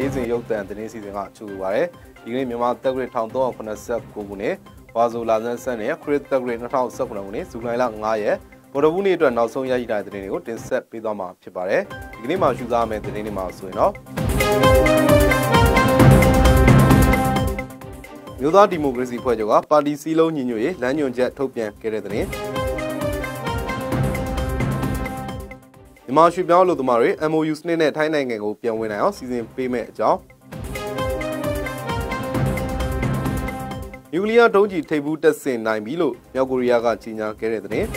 ဗျာ MCN သတင်းဌာနရဲ့နေ့စဉ်ရုပ်သံသတင်းစီစဉ်ကချူပါရယ်ဒီကနေ့မြန်မာတက်ဂရစ်1389ခုနှစ်ဝါဆိုလာဇန်ဆက်နဲ့ခရစ်တက်ဂရစ်2019ခုနှစ်ဇူလိုင်လ9ရက်ဗုဒ္ဓဘူးနေ့အတွက်နောက်ဆုံးရရှိတဲ့သတင်းတွေကိုတင်ဆက်ပေးသွားမှာဖြစ်ပါတယ်ဒီကနေ့မှာရှုစားမယ့်သတင်းတွေမှာဆိုရင်တော့မြို့သားဒီမိုကရေစီဖွဲ့ချုပ်ကပါတီစည်းလုံးညီညွတ်ရေးလမ်းညွှန်ချက်ထုတ်ပြန်ခဲ့တဲ့သတင်း မြန်မာရွှေပြောင်းလူသမားတွေ MOU စနစ်နဲ့ထိုင်းနိုင်ငံကိုပြန်ဝင်နိုင်အောင်စီစဉ်ပေးမယ့်အကြောင်းနျူကလ িয়ার ဒုံးကျည်ထိပ်ဖူးတက်ဆင်နိုင်ပြီလို့မြောက်ကိုရီးယားကကြေညာခဲ့တဲ့သတင်း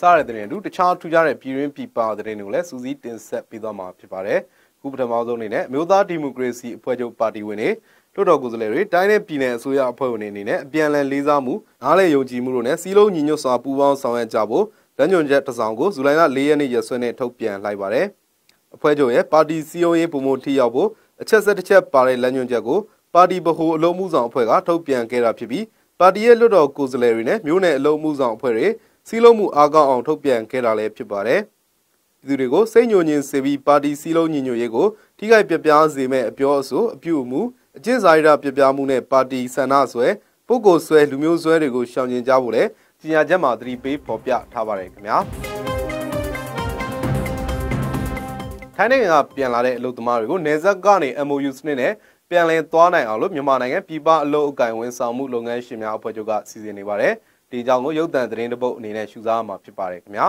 စားရတဲ့တဲ့တူတခြားထူးခြားတဲ့ပြည်ရင်းပြည်ပတဲ့တွေကိုလည်းစူးစီးတင်ဆက်ပေးသွားမှာဖြစ်ပါတယ်။ ခုပထမဆုံးအနေနဲ့မြို့သားဒီမိုကရေစီအဖွဲ့ချုပ်ပါတီဝင်တွေလွှတ်တော်ကိုယ်စားလှယ်တွေတိုင်းနယ်ပြည်နယ်အစိုးရအဖွဲ့ဝင်တွေအနေနဲ့အပြန်အလှန်လေးစားမှုနားလည်ယုံကြည်မှုတို့နဲ့စီးလုံးညီညွတ်စွာပူးပေါင်းဆောင်ရွက်ကြဖို့လက်ညွန်ချက်တစ်စောင်ကိုဇူလိုင်လ၄ရက်နေ့ရက်စွဲနဲ့ထုတ်ပြန်လိုက်ပါတယ်။အဖွဲ့ချုပ်ရဲ့ပါတီစီယုံရေးပုံမထိရောက်ဖို့အချက်ဆက်တစ်ချက်ပါတဲ့လက်ညွန်ချက်ကိုပါတီဗဟိုအလုံးမှုဆောင်အဖွဲ့ကထုတ်ပြန်ခဲ့တာဖြစ်ပြီးပါတီရဲ့လွှတ်တော်ကိုယ်စားလှယ်တွေနဲ့မြို့နယ်အလုံးမှုဆောင်အဖွဲ့တွေစီးလုံးမှုအားကောင်းအောင်ထုတ်ပြန်ခဲ့တာလည်းဖြစ်ပါတယ်။ ပြည်သူတွေကိုစိတ်ညိုညင်စေပြီးပါတီစီးလုံးညီညွတ်ရေးကိုထိခိုက်ပြပြားစေမဲ့အပြောအဆိုအပြုအမူအကျင့်စာရိတ္တပြပြမှုနဲ့ပါတီဆန္ဒဆွဲပုဂ္ဂိုလ်ဆွဲလူမျိုးဆွဲတွေကိုရှောင်ကျဉ်ကြဖို့လည်းကြီးညာချက်မှာသတိပေးဖော်ပြထားပါတယ်ခင်ဗျာထိုင်းနိုင်ငံကပြန်လာတဲ့အလုပ်သမားတွေကိုနေဆက်ကနေ MOU စနစ်နဲ့ပြန်လည်သွားနိုင်အောင်လို့မြန်မာနိုင်ငံပြည်ပအလုပ်အကင်ဝန်ဆောင်မှုလုပ်ငန်းရှင်များအဖွဲ့ချုပ်ကစီစဉ်နေပါတယ်ဒီကြောင့်ကိုရုပ်သံသတင်းတပုတ်အနေနဲ့ရှုစားမှာဖြစ်ပါတယ်ခင်ဗျာ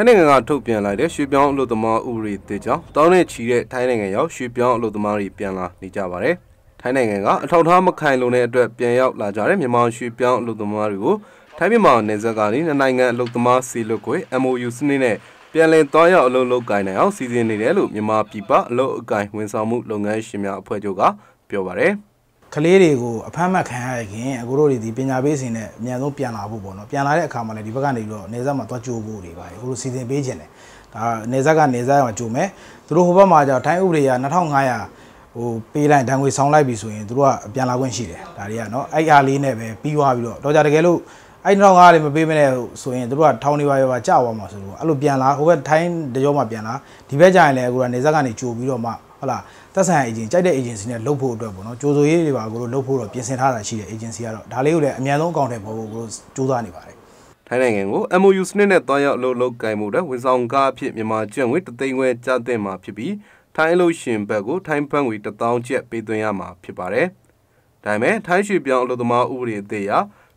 ထိုင်းနိုင်ငံကထုတ်ပြန်လိုက်တဲ့ရွှေပြောင်းအလုပ်သမားဥပဒေတေကြောင့်တောင်းနဲ့ချီတဲ့ထိုင်းနိုင်ငံရောက်ရွှေပြောင်းအလုပ်သမားတွေပြန်လာနေကြပါတယ်။ထိုင်းနိုင်ငံကအထောက်ထားမခိုင်လုံတဲ့အတွက်ပြန်ရောက်လာကြတဲ့မြန်မာရွှေပြောင်းအလုပ်သမားတွေကိုထိုင်းမြန်မာနယ်စပ်ကနေနိုင်ငံအလုပ်သမားစီလွတ်ခွေ MOU စနစ်နဲ့ပြန်လည်သွားရောက်အလုပ်လုပ်ကိုင်နိုင်အောင်စီစဉ်နေတယ်လို့မြန်မာပြည်ပအလုပ်အကိုင်ဝန်ဆောင်မှုလုပ်ငန်းရှင်များအဖွဲ့ချုပ်ကပြောပါတယ်။ ကလေးတွေကိုအဖမ်းမှတ်ခံရခင်အခုတို့တွေဒီပညာပေးစင်နဲ့အမြန်ဆုံးပြန်လာဖို့ပေါ့နော်ပြန်လာတဲ့အခါမှာလည်းဒီဘက်ကနေပြီးတော့နေဆက်မှာသွားကြိုးဖို့တွေပါအခုတို့စီစဉ်ပေးခြင်းတယ်ဒါနေဆက်ကနေဆက်မှာကြိုမယ်သူတို့ဟိုဘက်မှာကျတော့ထိုင်းဥပဒေက2500ဟိုပေးလိုက်ဒဏ်ငွေဆောင်လိုက်ပြီဆိုရင်တို့ကပြန်လာခွင့်ရှိတယ်ဒါတွေကနော်အဲ့အားလေးနဲ့ပဲပြီးသွားပြီးတော့တော့ကြတကယ်လို့အဲ့2500လေးမပေးမနဲ့ဆိုရင်တို့ကထောင်းနေပါရောပါကြာသွားမှာဆိုတော့အဲ့လိုပြန်လာဟိုဘက်ထိုင်းတကြောမှာပြန်လာဒီဘက်ကျရင်လည်းအခုကနေဆက်ကနေကြိုပြီးတော့မှဟုတ်လား သက်ဆိုင်ရာ agent ကြိုက်တဲ့ agency နဲ့လုပ်ဖို့အတွက်ပေါ့နော်ကြိုးစိုးရေးတွေပါကိုလို့လုပ်ဖို့တော့ပြင်ဆင်ထားတာရှိတယ် agency ကတော့ဒါလေးကိုလည်းအများဆုံးအကောင့်ထဲပေါ်ဖို့ကိုစူးစမ်းနေပါတယ်ထိုင်းနိုင်ငံကို MOU စနစ်နဲ့တွားရောက်လို့လုပ်ကိုင်မှုတဲ့ဝန်ဆောင်ကားအဖြစ်မြန်မာကျပ်ငွေတသိန်းခွဲကျသင့်မှာဖြစ်ပြီးထိုင်းလို့ရှင်ဘက်ကိုထိုင်းဘတ်ငွေ1000ကျပ်ပေးသွင်းရမှာဖြစ်ပါတယ်။ဒါပေမဲ့ထိုင်းရွှေပြောင်းအလုပ်သမားဥပဒေအသေးအရ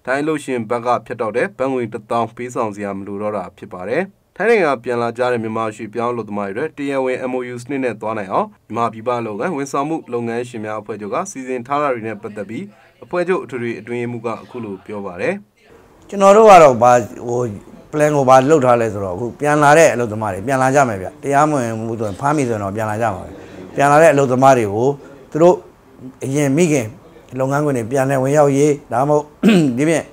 ထိုင်းလို့ရှင်ဘက်ကဖြတ်တော့တဲ့ဘတ်ငွေ1000ပေးဆောင်စရာမလိုတော့တာဖြစ်ပါတယ်။ ထိုင်းနိုင်ငံပြန်လာကြတဲ့မြန်မာရွှေပြောင်းလုပ်သမားတွေတရားဝင် MOU စနစ်နဲ့သွားနိုင်အောင်မြန်မာပြည်ပလုပ်ငန်းဝန်ဆောင်မှုလုပ်ငန်းရှင်များအဖွဲ့ချုပ်ကစီစဉ်ထားတာတွေနဲ့ပတ်သက်ပြီးအဖွဲ့ချုပ်အထွေထွေအတွင်းရေးမှူးကအခုလိုပြောပါတယ်ကျွန်တော်တို့ကတော့ဗာဟို plan ကိုဗာလုပ်ထားလဲဆိုတော့အခုပြန်လာတဲ့အလုပ်သမားတွေပြန်လာကြမယ်ဗျတရားမဝင်မှုဆိုရင်ဖမ်းမိဆိုရင်တော့ပြန်လာကြမှာပဲပြန်လာတဲ့အလုပ်သမားတွေကိုသူတို့အရင်မိခင်လုပ်ငန်းခွင်တွေပြန်လဲဝင်ရောက်ရေးဒါမှမဟုတ်ဒီပြင်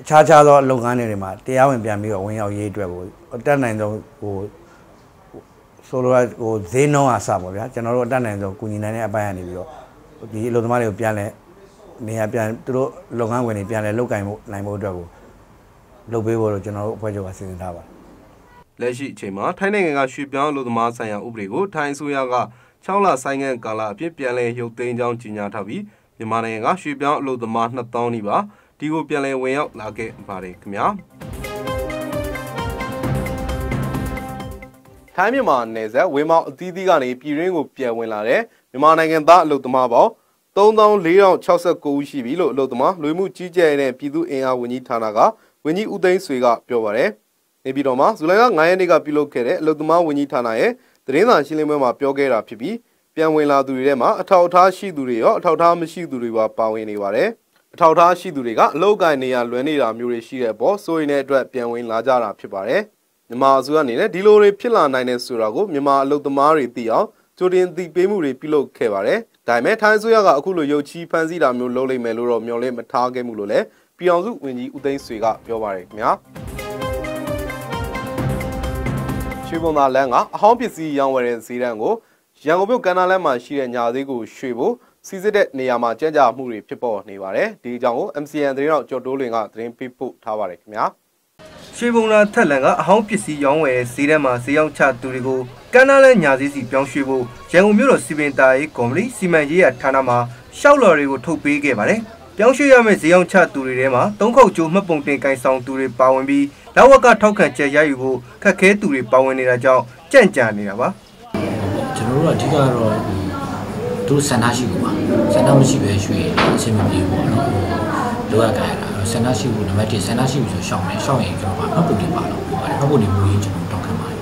အခြားခြားသောလုပ်ငန်းတွေမှာတရားဝင်ပြန်ပြီးတော့ဝင်ရောက်ရေးအတွက်ကိုတက်နိုင်ဆုံးဟိုဆိုလိုဟိုဈေးနှုန်းအဆပေါ့ဗျာကျွန်တော်တို့အတက်နိုင်ဆုံးကုညီနိုင်တဲ့အပိုင်းကနေပြီးတော့ဒီအလုပ်သမားတွေကိုပြန်လဲနေရာပြန်သူတို့လုပ်ငန်းဝင်တွေပြန်လဲလုပ်ကင်ဖို့နိုင်ဖို့အတွက်ကိုလုပ်ပေးဖို့တော့ကျွန်တော်တို့အဖွဲ့ချုပ်ကစီစဉ်ထားပါတယ်လက်ရှိအချိန်မှာထိုင်းနိုင်ငံကရွှေပြောင်းအလုပ်သမားဆိုင်ရာဥပဒေကိုထိုင်းအစိုးရက6လဆိုင်းငံ့ကာလအဖြစ်ပြန်လည်ရုပ်သိမ်းကြောင်းကြေညာထားပြီးမြန်မာနိုင်ငံကရွှေပြောင်းအလုပ်သမား2000နီးပါး ဒီကိုပြန်လည်ဝင်ရောက်လာခဲ့ပါတယ်ခင်ဗျာထိုင်းမြန်မာနယ်စပ်ဝင်းမောင်အသီးသီးကနေပြည်ရင်းကိုပြန်ဝင်လာတဲ့မြန်မာနိုင်ငံသားအလုပ်သမားပေါင်း3469ဦးရှိပြီလို့အလုပ်သမားလူမှုကြီးကြပ်တဲ့ပြည်သူ့အင်အားဝန်ကြီးဌာနကဝန်ကြီးဦးသိန်းဆွေကပြောပါရယ်နေပြည်တော်မှာဇူလိုင်လ9ရက်နေ့ကပြုလုပ်ခဲ့တဲ့အလုပ်သမားဝန်ကြီးဌာနရဲ့သတင်းစာရှင်းလင်းပွဲမှာပြောခဲ့တာဖြစ်ပြီးပြန်ဝင်လာသူတွေထဲမှာအထောက်အထားရှိသူတွေရောအထောက်အထားမရှိသူတွေပါပါဝင်နေပါတယ်။ အထောက်ထားရှိသူတွေကအလောက်ကိုင်းနေရလွယ်နေတာမျိုးတွေရှိတဲ့အပေါ်စိုးရိမ်တဲ့အတွက်ပြန်ဝင်လာကြတာဖြစ်ပါတယ်။မြန်မာအစိုးရအနေနဲ့ဒီလိုတွေဖြစ်လာနိုင်တဲ့ဆိုတာကိုမြန်မာအလုပ်သမားတွေသိအောင်ကြိုတင်သိပေးမှုတွေပြုလုပ်ခဲ့ပါတယ်။ဒါပေမဲ့ထိုင်းအစိုးရကအခုလိုရုပ်ချီးဖန်ဆီးတာမျိုးလုပ်လိမ့်မယ်လို့တော့မျှော်လင့်မထားခဲ့မှုလို့လည်းပြည်အောင်စုဝန်ကြီးဦးသိန်းဆွေကပြောပါတယ်ခင်ဗျာ။ရွှေဘုံသာလန်းကအဟောင်းပစ္စည်းရောင်းဝယ်တဲ့ဈေးတန်းကိုရန်ကုန်မြို့ကန္နာလန်းမှာရှိတဲ့ညာသေးကိုရွှေဖို့ စီစစ်တဲ့နေရာမှာကြံ့ကြာမှုတွေဖြစ်ပေါ်နေပါတယ်ဒီအကြောင်းကို MCN သတင်းတော်ကျော်တိုးလွင်ကသတင်းပေးပို့ထားပါတယ်ခင်ဗျာရွရွှေဘုံလာထက်လန်ကအဟောင်းပစ္စည်းရောင်းဝယ်ဈေးထဲမှာဈေးရောက်ချသူတွေကိုကမ်းနားလဲညာစည်းစီပြောင်းရွှေ့ဖို့ရန်ကုန်မြို့တော်စီပင်တာရေးကော်မတီစီမံရေးရဌာနမှရှောက်လော်တွေကိုထုတ်ပေးခဲ့ပါတယ်။ပြောင်းရွှေ့ရမယ့်ဈေးရောက်ချသူတွေထဲမှာသုံးခေါက်ကျိုးမှတ်ပုံတင်ကင်ဆောင်သူတွေပါဝင်ပြီးလောက်ဝကထောက်ခံချက်ရယူဖို့ခက်ခဲသူတွေပါဝင်နေတာကြောင့်ကြန့်ကြာနေတာပါ။ကျွန်တော်တို့ကအဓိကတော့ ဒီတို့ဆန္ဒရှိဖို့ပါဆန္ဒမရှိပဲရွှေ့အဆင်မပြေဘူးပေါ့နော်လိုအပ်ကြရတာဆန္ဒရှိဖို့နံပါတ်1ဆန္ဒရှိဖို့ဆိုရှောင်းတယ်ရှောင်းရင်ကျွန်တော်ကမှတ်ပုံတွေပါတော့ပါတယ်မှတ်ပုံတွေမူရင်းကျွန်တော်တောင်းခံပါတယ်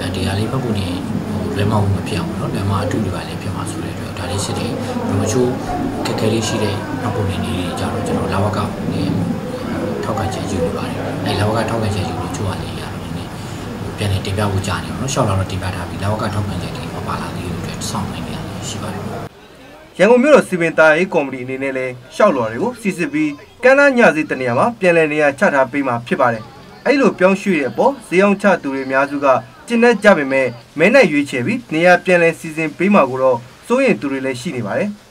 အဲဒီဟာလေးမှတ်ပုံတွေဟိုလွယ်မအောင်မဖြစ်အောင်ပေါ့နော်လွယ်မအတူတူပါလေးဖြစ်မှာဆိုတဲ့အတွက်ဒါလေးစစ်တယ်ဘယ်မချိုးခက်ခဲလေးရှိတဲ့မှတ်ပုံတွေနေတွေကြတော့ကျွန်တော်လာဝကထောက်ခံချက်ယူနေပါတယ်အဲလာဝကထောက်ခံချက်ယူလို့ချိုးရလေးရတော့နည်းပြန်နေတင်ပြဖို့ကြာနေတော့ရှောင်းလာတော့တင်ပြထားပြီးလာဝကထောက်ခံချက်တွေမပါလာသေးဘူးအတွက်စောင့်နေရတယ်ရှိပါတယ် ရန်ကုန်မြို့တော်စီပင်တာရေးကော်မတီအနေနဲ့လည်းရှောက်လော်တွေကိုစီစစ်ပြီးကမ်းနားညစီတနေရာမှာပြန်လည်နေရာချထားပေးမှာဖြစ်ပါတယ်။အဲ့လိုပြောင်းရွှေ့တဲ့အပေါ်ဈေးအောင်ချသူတွေအများစုကကျင့်တတ်ကြပေမဲ့မဲနဲ့ရွေးချယ်ပြီးနေရာပြန်လည်စီစဉ်ပေးမှာကိုတော့စိုးရင်သူတွေလည်းရှိနေပါတယ်။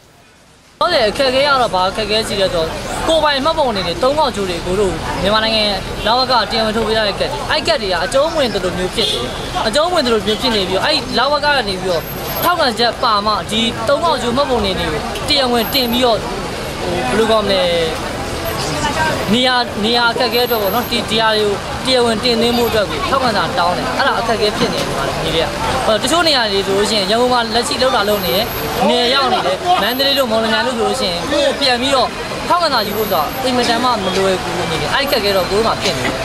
ဟုတ်တယ်အခက်အခဲကတော့ဘာအခက်အခဲရှိလဲဆိုတော့ကိုယ်ပိုင်မှတ်ပုံအနေနဲ့သုံးခေါက်ကျိုးတွေကိုတို့မြန်မာနိုင်ငံလောက်ကတရားဝင်ထုတ်ပေးရတဲ့ကက်တွေအဲ့ကက်တွေကအကျုံးဝင်တယ်လို့မျိုးဖြစ်တယ်အကျုံးဝင်တယ်လို့မျိုးဖြစ်နေပြီးတော့အဲ့လောက်ကကနေပြီးတော့ထောက်ခံချက်ပါမှဒီသုံးခေါက်ကျိုးမှတ်ပုံနေတွေကိုတရားဝင်တင်ပြီးတော့ဟိုဘယ်လိုကောင်းလဲနေရာနေရာအခက်အခဲအတွက်ပေါ့နော်ဒီတရားတွေကို တရားဝင်တင်သွင်းမှုအတွက်ကိုထောက်ခံတာတောင်းတယ်အဲ့ဒါအခက်အခဲဖြစ်နေတယ်ဒီမှာညီလေးကဟိုတချို့နေရာတွေဆိုလို့ရှိရင်ရန်ကုန်မှာလက်ရှိလောက်တာလုပ်နေတယ်နေရောက်နေတယ်မန္တလေးလို့မော်လမြိုင်လို့ဆိုလို့ရှိရင်ကိုယ်ပြန်ပြီးတော့ထောက်ခံတာယူဖို့ဆိုတော့အင်မတန်မှမလွယ်ကူနေတယ်အဲ့ဒီခက်ခဲတော့ကိုယ်တို့မှဖြစ်နေတယ်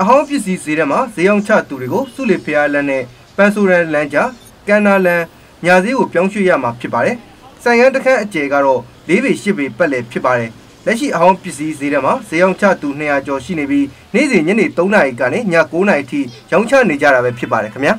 အဟောင်းပစ္စည်းဈေးထဲမှာဈေးအောင်ချသူတွေကိုစုလီဖျားလန်းနဲ့ပန်းဆိုရန်လန်းကြားကန်နာလန်းညာဈေးကိုပြောင်းရွှေ့ရမှာဖြစ်ပါတယ်။ဆိုင်ရန်တစ်ခန်းအကျယ်ကတော့၄ပေ၈ပေပတ်လည်ဖြစ်ပါတယ်။ လက်ရှိအဟောင်းပစ္စည်းဈေးထဲမှာဈေးအောင်ချသူ200ကျော်ရှိနေပြီးနေ့စဉ်ညနေ3နာရီကနေည9နာရီထိရောင်းချနေကြတာပဲဖြစ်ပါတယ်ခင်ဗျာ။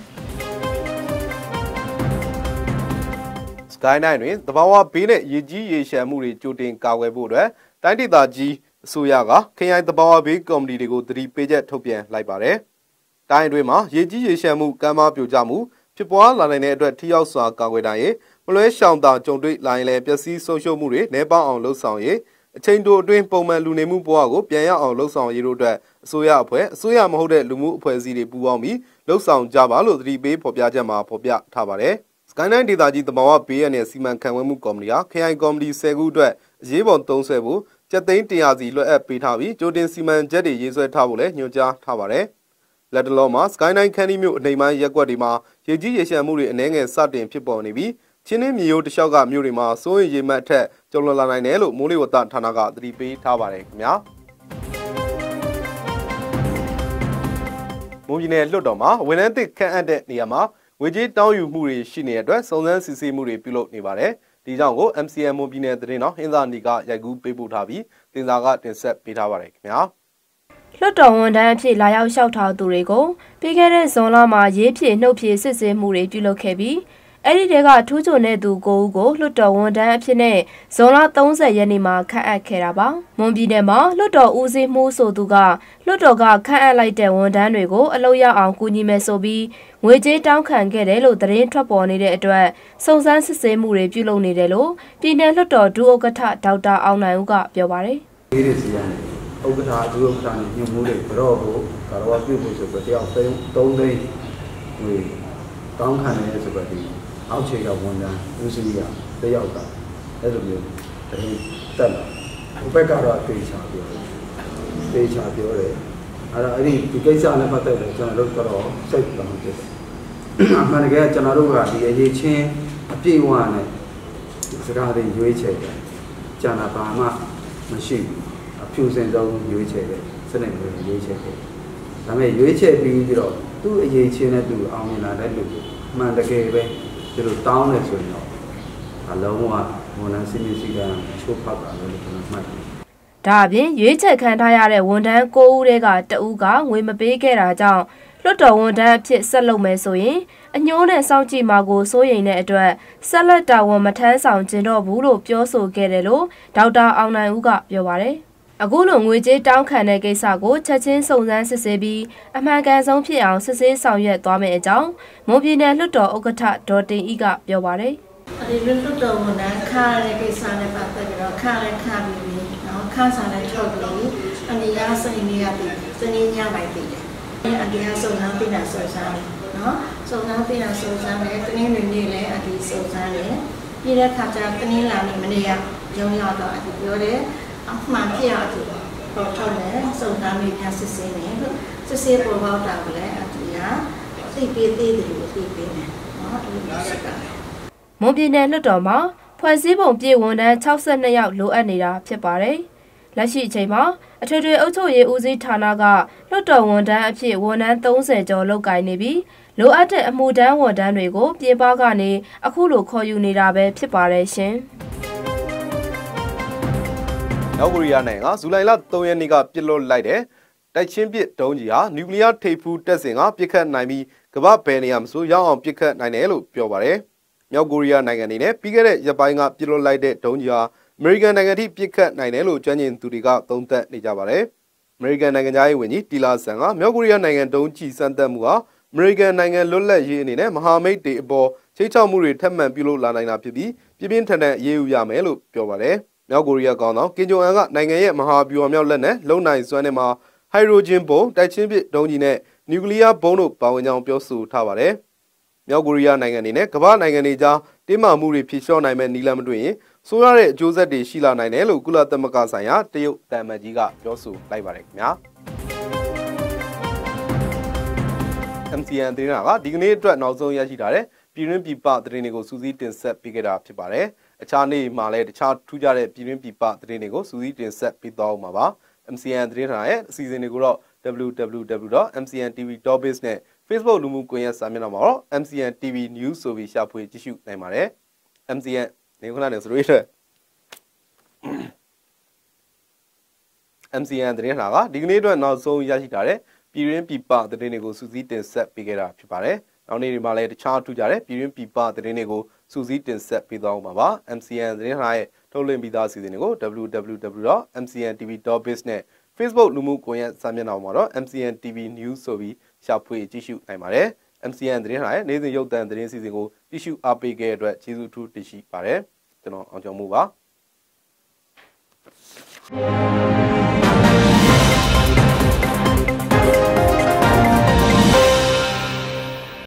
Sky9 တွင်သဘာဝဘေးနဲ့ရေကြီးရေရှမ်းမှုတွေကြိုတင်ကာကွယ်ဖို့အတွက်တိုင်းဒေသကြီးအစိုးရကခရိုင်သဘာဝဘေးကော်မတီတွေကိုတတိပေးချက်ထုတ်ပြန်လိုက်ပါတယ်။တိုင်းအတွင်းမှာရေကြီးရေရှမ်းမှုကမ်းမပြိုကျမှုဖြစ်ပွားလာနိုင်တဲ့အတွက်ထိရောက်စွာကာကွယ်နိုင်ရေးမလွဲရှောင်တာကြုံတွေ့လာရင်လည်းပျက်စီးဆုံးရှုံးမှုတွေနှဲပေါအောင်လှုပ်ဆောင်ရေး အချိန်တိုအတွင်းပုံမှန်လူနေမှုဘဝကိုပြန်ရအောင်လှုပ်ဆောင်ရေးတို့အတွက်အစိုးရအဖွဲ့အစိုးရမဟုတ်တဲ့လူမှုအဖွဲ့အစည်းတွေပူးပေါင်းပြီးလှုပ်ဆောင်ကြပါလို့သတိပေးဖော်ပြချက်မှာဖော်ပြထားပါတယ်။ Skyline ဒေသကြီးတဘာဝဘေးရန်နဲ့စီမံခန့်ခွဲမှုကော်မတီဟာခရိုင်ကော်မတီ10ခုအတွက်အရေးပေါ်သုံးဆွဲဖို့ကြက်သိန်း100စီလွှဲအပ်ပေးထားပြီးကြိုတင်စီမံချက်တွေရေးဆွဲထားဖို့လည်းညွှန်ကြားထားပါတယ်။လက်တလုံးမှာ Skyline ခန်းဒီမြို့အနေမှရက်ကွက်တွေမှာရေကြီးရေရှမ်းမှုတွေအနှဲငယ်စတင်ဖြစ်ပေါ်နေပြီး ချင်းနှင်းမြေရိုးတစ်လျှောက်ကမြို့တွေမှာစိုးရိမ်ရေမှတ်အထက်ကျုံလွန်လာနိုင်တယ်လို့မိုးလေဝသဌာနကသတိပေးထားပါတယ်ခင်ဗျာမွန်ပြည်နယ်လွှတ်တော်မှာဝန်ထမ်းသစ်ခန့်အပ်တဲ့နေရာမှာဝေကြီးတောင်းယူမှုတွေရှိနေတဲ့အတွက်စုံစမ်းစစ်ဆေးမှုတွေပြုလုပ်နေပါတယ်ဒီကြောင့်ကို MCM မွန်ပြည်နယ်သတင်းတော်ဟင်းသာနီကရိုက်ကူးပေးပို့ထားပြီးတင်စာကတင်ဆက်ပေးထားပါတယ်ခင်ဗျာလွှတ်တော်ဝန်ထမ်းအဖြစ်လာရောက်လျှောက်ထားသူတွေကိုပြီးခဲ့တဲ့ဇွန်လမှာရေးဖြည့်နှုတ်ဖြည့်စစ်ဆေးမှုတွေပြုလုပ်ခဲ့ပြီး အဲ့ဒီတဲကထူးချွန်တဲ့သူကိုဦးကိုလွှတ်တော်ဝန်ထမ်းအဖြစ်နဲ့ဇွန်လ30ရက်နေ့မှာခန့်အပ်ခဲ့တာပါ။မွန်ပြည်နယ်မှာလွှတ်တော်ဦးစီးမှုဆိုသူကလွှတ်တော်ကခန့်အပ်လိုက်တဲ့ဝန်ထမ်းတွေကိုအလုပ်ရအောင်ကူညီမယ်ဆိုပြီးငွေကြေးတောင်းခံခဲ့တယ်လို့သတင်းထွက်ပေါ်နေတဲ့အတွက်စုံစမ်းစစ်ဆေးမှုတွေပြုလုပ်နေတယ်လို့ပြည်내လွှတ်တော်ဒုဥက္ကဋ္ဌဒေါက်တာအောင်နိုင်ဦးကပြောပါတယ်။လေးတွေစီရတယ်ဥက္ကဋ္ဌဒုဥက္ကဋ္ဌနဲ့ညွှန်မှုတွေဘရော့ကိုကာရဝပြုဖို့ဆိုတော့တယောက်သိန်း3သိန်းဟိုတောင်းခံနေဆိုတော့ဒီ အောက်ခြေကဝန်ထမ်းဦးစီးရတယောက်ကအဲ့လိုမျိုးတရင်တက်လာဟိုဘက်ကတော့တေချာပြောတယ်တေချာပြောတယ်အဲ့တော့အဲ့ဒီဒီကိစ္စနဲ့ပတ်သက်လို့ကျွန်တော်တို့တော့စိတ်တောင်းဖြစ်တယ်အမှန်တကယ်ကျွန်တော်တို့ကဒီအရေးချင်းအပြည့်အဝနဲ့စကားတွေရွေးချယ်တယ်ကျန်တာဘာမှမရှိဘူးအဖြူစင်ဆုံးရွေးချယ်တယ်စနစ်မျိုးရွေးချယ်တယ်ဒါပေမဲ့ရွေးချယ်ပြီးပြီးတော့သူ့အရေးချင်းနဲ့သူအောင်မြင်လာတဲ့လူအမှန်တကယ်ပဲ ဒီလိုတောင်းနေဆိုရင်တော့အလုံးဝဝန်ထမ်းစီမင်းစည်းကမ်းချိုးဖောက်တာလို့ကျွန်တော်မှတ်တယ်ဒါအပြင်ရွေးချယ်ခံထားရတဲ့ဝန်ထမ်း9ဦးတဲကတဦးကငွေမပေးခဲ့တာကြောင့်လွှတ်တော်ဝန်ထမ်းအဖြစ်ဆက်လုပ်မယ်ဆိုရင်အညှိုးနဲ့စောင့်ကြည့်မှာကိုစိုးရိမ်တဲ့အတွက်ဆက်လက်တာဝန်မထမ်းဆောင်ကျင်တော့ဘူးလို့ပြောဆိုခဲ့တယ်လို့ဒေါက်တာအောင်နိုင်ဦးကပြောပါတယ်။ အခုလိုငွေကြေးတောင်းခံတဲ့ကိစ္စကိုချက်ချင်းစုံစမ်းစစ်ဆေးပြီးအမှန်ကန်ဆုံးဖြစ်အောင်စစ်ဆေးဆောင်ရွက်သွားမယ်အကြောင်းမွန်ပြည်နယ်လွှတ်တော်ဥက္ကဋ္ဌဒေါ်တင်ဤကပြောပါတယ်။ဒီလွတ်တော်ဝန်ထမ်းခါရတဲ့ကိစ္စနဲ့ပတ်သက်ပြီးတော့ခါလည်းခါပြီးပြီနော်ခါစားလည်းထုတ်ပြီးအနေရစိတ်နေရပြီစနေညပိုင်းပြီအဒီကစုံစမ်းသိတာစုံစမ်းတယ်နော်စုံစမ်းသိတာစုံစမ်းတယ်တနင်္ဂနွေနေ့လည်းအဒီစုံစမ်းတယ်ပြီးတဲ့ခါကျတနင်္လာနေ့မနေ့ကရုံးရောက်တော့အဒီပြောတယ် အမှန်ပြရသူပေါ်ထုတ်တယ်စုံစမ်းပြီးပြန်စစ်ဆေးတယ်လို့စစ်ဆေးပေါ်ပေါက်တာကလည်းအဒီကသိပေးသေးတယ်လို့သိပေးတယ်နော်အဲ့လိုမျိုးရှိတာမွန်ပြည်နယ်လွှတ်တော်မှာဖွဲ့စည်းပုံပြည်ဝန်ထမ်း62ယောက်လိုအပ်နေတာဖြစ်ပါတယ်။လက်ရှိအချိန်မှာအထွေထွေအုပ်ချုပ်ရေးဦးစီးဌာနကလွှတ်တော်ဝန်ထမ်းအဖြစ်ဝန်ထမ်း30ကျော်လုပ်ကိုင်နေပြီးလိုအပ်တဲ့အမှုထမ်းဝန်ထမ်းတွေကိုပြင်ပကနေအခုလိုခေါ်ယူနေတာပဲဖြစ်ပါတယ်ရှင်။ မြောက်ကိုရီးယားနိုင်ငံကဇူလိုင်လ3ရက်နေ့ကပြစ်လွတ်လိုက်တဲ့တိုက်ချင်းပစ်ဒုံးကြီးဟာနျူကလ িয়ার ထိပ်ဖူးတက်စင်ကပစ်ခတ်နိုင်ပြီးကမ္ဘာဘယ်နေရာမဆိုရောက်အောင်ပစ်ခတ်နိုင်တယ်လို့ပြောပါတယ်။မြောက်ကိုရီးယားနိုင်ငံအနေနဲ့ပြီးခဲ့တဲ့ရက်ပိုင်းကပြစ်လွတ်လိုက်တဲ့ဒုံးကြီးဟာအမေရိကန်နိုင်ငံထိပစ်ခတ်နိုင်တယ်လို့ကျွမ်းကျင်သူတွေကသုံးသပ်နေကြပါတယ်။အမေရိကန်နိုင်ငံသားရေးဝန်ကြီးတီလာဆန်ကမြောက်ကိုရီးယားနိုင်ငံဒုံးကြီးစမ်းသပ်မှုဟာအမေရိကန်နိုင်ငံလွတ်လပ်ရေးအနေနဲ့မဟာမိတ်တွေအပေါ်ချိတ်ချောက်မှုတွေထပ်မံပြုလုပ်လာနိုင်တာဖြစ်ပြီးပြင်းပြင်းထန်ထန်အရေးယူရမယ်လို့ပြောပါတယ်။ မြောက်ကိုရီးယားကောင်တော်ကင်ဂျုံအန်ကနိုင်ငံရဲ့မဟာဗျူဟာမြောက်လက်နက်လုံနိုင်စွမ်းနဲ့မှာဟိုက်ဒရိုဂျင်ဘုံတိုက်ချင်းပစ်ဒုံးကြီးနဲ့နျူကလ িয়ার ဘုံတို့ပါဝင်ကြောင်းပြောဆိုထားပါတယ်။မြောက်ကိုရီးယားနိုင်ငံအနေနဲ့ကမ္ဘာနိုင်ငံတွေကြားတင်းမာမှုတွေဖြေလျှော့နိုင်မဲ့နည်းလမ်းမတွေ့ရင်ဆိုးရတဲ့အကျိုးဆက်တွေရှိလာနိုင်တယ်လို့ကုလသမဂ္ဂဆိုင်ရာတရုတ်တန်မတ်ကြီးကပြောဆိုလိုက်ပါတယ်ခင်ဗျာ။ MCN သတင်းကဒီကနေ့အတွက်နောက်ဆုံးရရှိထားတဲ့ပြည်တွင်းပြည်ပသတင်းတွေကိုစူးစီးတင်ဆက်ပေးခဲ့တာဖြစ်ပါတယ်။ အခြားနေ့မှာလည်းတခြားထူးခြားတဲ့ပြည်တွင်းပြည်ပသတင်းတွေကိုစူးစီးတင်ဆက်ပေးသွားမှာပါ။ MCN သတင်းဌာနရဲ့အစီအစဉ်တွေကိုတော့ www.mcntv.biz နဲ့ Facebook လူမှုကွန်ရက်စာမျက်နှာမှာတော့ MCN TV News ဆိုပြီးရှာဖွေကြည့်ရှုနိုင်ပါတယ်။ MCN နေခဏနေဆိုရတဲ့ MCN သတင်းဌာနကဒီကနေ့အတွက်နောက်ဆုံးရရှိထားတဲ့ပြည်တွင်းပြည်ပသတင်းတွေကိုစူးစီးတင်ဆက်ပေးခဲ့တာဖြစ်ပါတယ်။ နောက်နေ့ဒီမှာလည်းတခြားထူးကြတဲ့ပြည်တွင်းပြည်ပသတင်းတွေကိုစူးစီးတင်ဆက်ပေးသွားမှာပါ။ MCN သတင်းဌာနရဲ့ထုတ်လွှင့်ပြီးသားအစီအစဉ်တွေကို www.mcntv.biz နဲ့ Facebook လူမှုကွန်ရက်စာမျက်နှာမှာတော့ MCN TV News ဆိုပြီးရှာဖွေကြည့်ရှုနိုင်ပါတယ်။ MCN သတင်းဌာနရဲ့နေ့စဉ်ရုပ်သံသတင်းစီစဉ်ကိုကြည့်ရှုအားပေးခဲ့တဲ့အတွက်ကျေးဇူးအထူးတင်ရှိပါတယ်။ကျွန်တော်အောင်ကျော်မှုပါ။